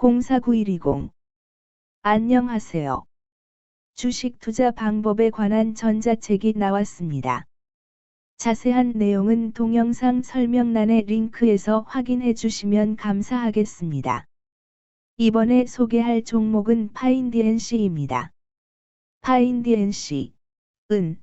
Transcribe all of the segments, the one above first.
04910 안녕하세요. 주식 투자 방법에 관한 전자책이 나왔습니다. 자세한 내용은 동영상 설명란의 링크에서 확인해 주시면 감사하겠습니다. 이번에 소개할 종목은 파인디엔시입니다. 파인디엔시, 은,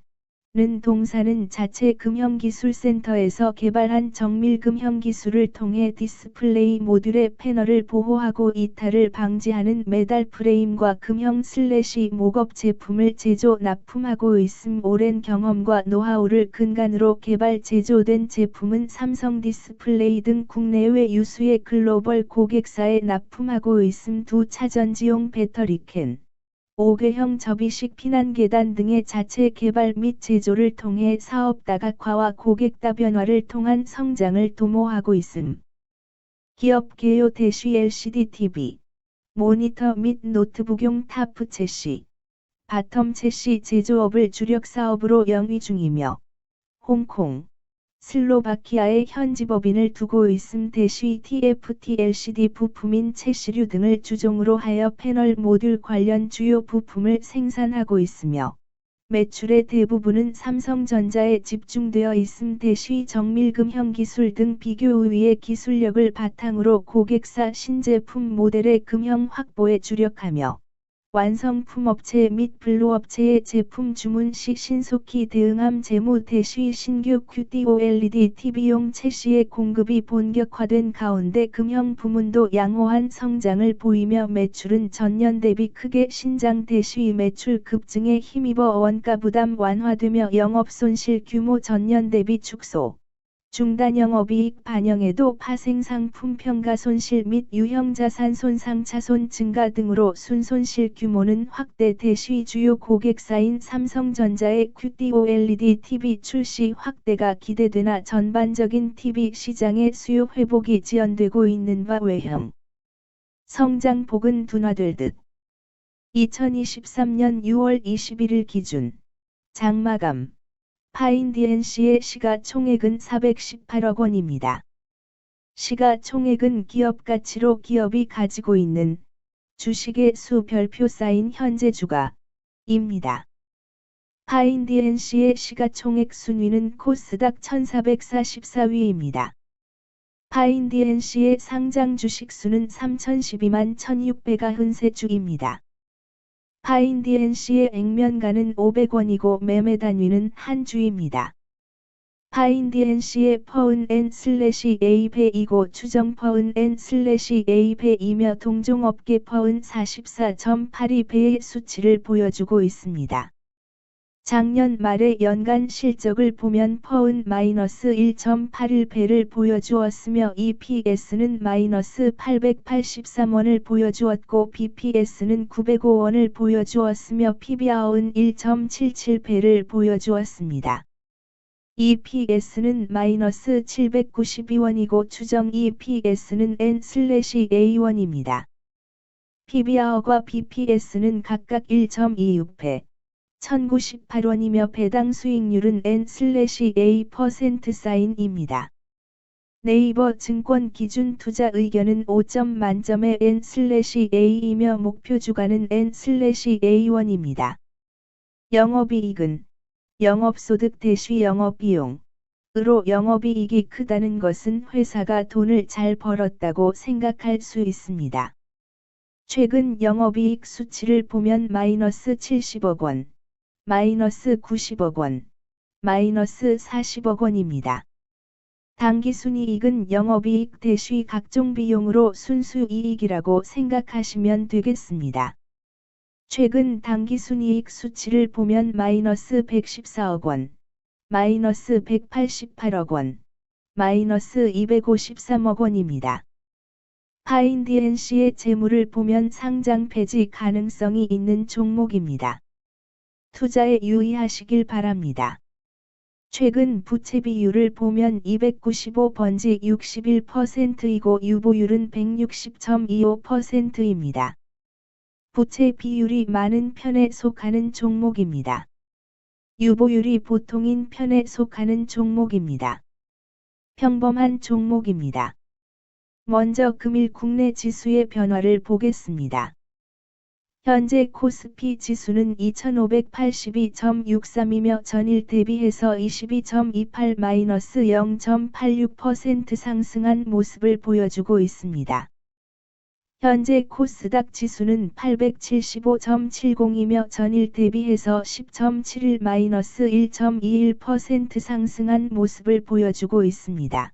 는 동사는 자체 금형기술센터에서 개발한 정밀 금형기술을 통해 디스플레이 모듈의 패널을 보호하고 이탈을 방지하는 메달 프레임과 금형 슬래시 목업 제품을 제조 납품하고 있음. 오랜 경험과 노하우를 근간으로 개발 제조된 제품은 삼성 디스플레이 등 국내외 유수의 글로벌 고객사에 납품하고 있음. 두 차전지용 배터리 캔 5개형 접이식 피난 계단 등의 자체 개발 및 제조를 통해 사업 다각화와 고객 다변화를 통한 성장을 도모하고 있음. 기업 개요 대쉬 LCD TV, 모니터 및 노트북용 타프 채시, 바텀 채시 제조업을 주력 사업으로 영위 중이며, 홍콩, 슬로바키아의 현지 법인을 두고 있음 대쉬 TFT LCD 부품인 채시류 등을 주종으로 하여 패널 모듈 관련 주요 부품을 생산하고 있으며 매출의 대부분은 삼성전자에 집중되어 있음 대쉬 정밀금형 기술 등 비교 우위의 기술력을 바탕으로 고객사 신제품 모델의 금형 확보에 주력하며 완성품 업체 및 블로업체의 제품 주문 시 신속히 대응함 재무 대쉬 신규 QD-OLED TV용 채시의 공급이 본격화된 가운데 금형 부문도 양호한 성장을 보이며 매출은 전년 대비 크게 신장 대쉬 매출 급증에 힘입어 원가 부담 완화되며 영업 손실 규모 전년 대비 축소. 중단 영업이익 반영에도 파생상품 평가 손실 및 유형자산 손상 차손 증가 등으로 순손실 규모는 확대 대쉬 주요 고객사인 삼성전자의 QD-OLED TV 출시 확대가 기대되나 전반적인 TV 시장의 수요 회복이 지연되고 있는 바 외형. 성장폭은 둔화될 듯. 2023년 6월 21일 기준. 장마감 파인디엔시의 시가총액은 418억 원입니다. 시가총액은 기업 가치로 기업이 가지고 있는 주식의 수 별표 쌓인 현재 주가입니다. 파인디엔시의 시가총액 순위는 코스닥 1444위입니다. 파인디엔시의 상장 주식 수는 3012만 1693주입니다. 파인디엔시의 액면가는 500원이고 매매 단위는 한 주입니다. 파인디엔시의 퍼은 N 슬래시 A배이고 추정 퍼은 N 슬래시 A배이며 동종업계 퍼은 44.82배의 수치를 보여주고 있습니다. 작년 말의 연간 실적을 보면 퍼은 마이너스 1.81배를 보여주었으며 EPS는 마이너스 883원을 보여주었고 BPS는 905원을 보여주었으며 PBR은 1.77배를 보여주었습니다. EPS는 마이너스 792원이고 추정 EPS는 N/A1입니다. PBR과 BPS는 각각 1.26배, 1098원이며 배당 수익률은 N/A%사인입니다. 네이버 증권 기준 투자 의견은 5점 만점의 N/A이며 목표 주가는 N/A1입니다. 영업이익은 영업소득 대시 영업비용 으로 영업이익이 크다는 것은 회사가 돈을 잘 벌었다고 생각할 수 있습니다. 최근 영업이익 수치를 보면 마이너스 70억 원, 마이너스 90억 원, 마이너스 40억 원입니다. 당기순이익은 영업이익 대시 각종 비용으로 순수이익이라고 생각하시면 되겠습니다. 최근 당기순이익 수치를 보면 마이너스 114억 원, 마이너스 188억 원, 마이너스 253억 원입니다. 파인디엔시의 재물을 보면 상장 폐지 가능성이 있는 종목입니다. 투자에 유의하시길 바랍니다. 최근 부채 비율을 보면 295번지 61%이고 유보율은 160.25%입니다. 부채 비율이 많은 편에 속하는 종목입니다. 유보율이 보통인 편에 속하는 종목입니다. 평범한 종목입니다. 먼저 금일 국내 지수의 변화를 보겠습니다. 현재 코스피 지수는 2582.63이며 전일 대비해서 22.28-0.86% 상승한 모습을 보여주고 있습니다. 현재 코스닥 지수는 875.70이며 전일 대비해서 10.71-1.21% 상승한 모습을 보여주고 있습니다.